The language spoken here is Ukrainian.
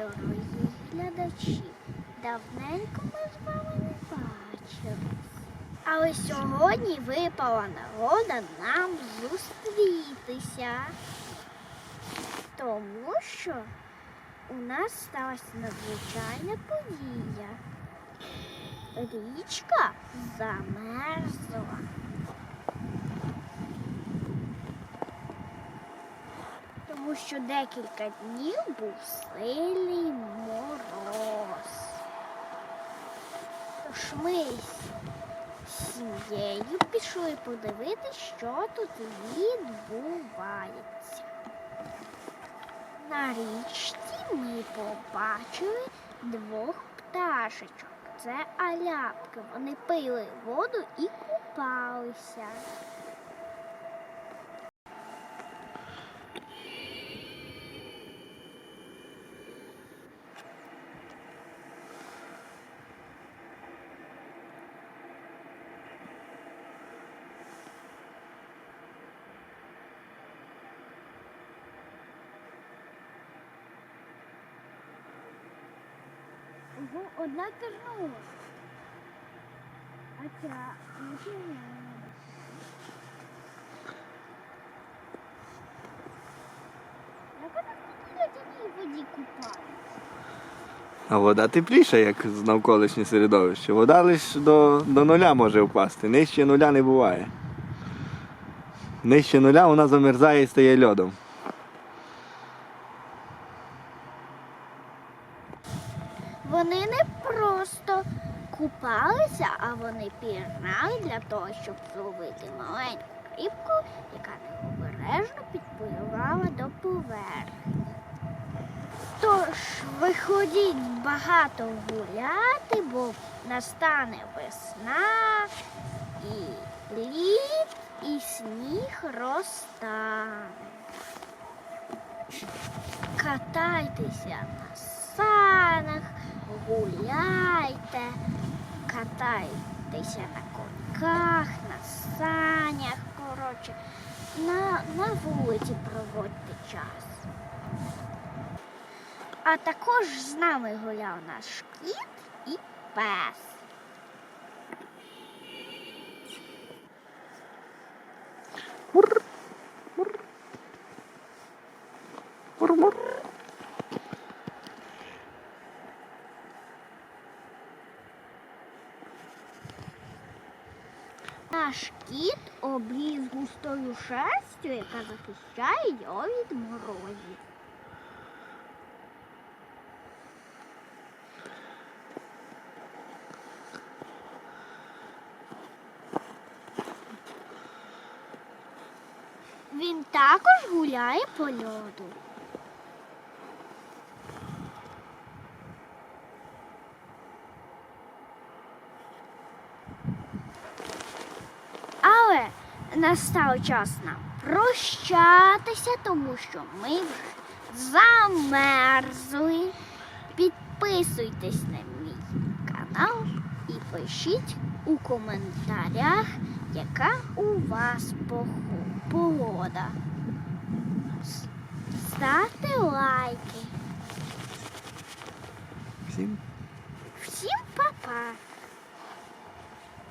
дорогі глядачі. Давненько ми з вами не бачились. Але сьогодні випала нагода нам зустрітися. Тому що у нас сталася надзвичайна подія. Річка замерзла. Тому що декілька днів був сильний мороз. Тож ми з сім'єю пішли подивитися, що тут відбувається. На річці ми побачили двох пташечок. Це аляпки. Вони пили воду і купалися. Ого, одна вернулась. А ця не. Як вона ледяній воді купалась? А вода тепліша, як з навколишнє середовище. Вода лише до, до нуля може впасти. Нижче нуля не буває. Нижче нуля вона замерзає і стає льодом. Вони не просто купалися, а вони пірнали для того, щоб зловити маленьку рибку, яка необережно підпливала до поверхні. Тож виходіть багато гуляти, бо настане весна і лід, і сніг розтане. Катайтеся на санах, гуляйте, катайтеся на коньках, на санях, коротше, на, на вулиці проводьте час. А також з нами гуляв наш кіт і пес. Мур-мур. Наш кіт обліз густою шерстю, яка захищає його від морозів. Він також гуляє по льоду. Настав час нам прощатися, тому що ми вже замерзли. Підписуйтесь на мій канал і пишіть у коментарях, яка у вас погода. Ставте лайки. Всім Всім па-па!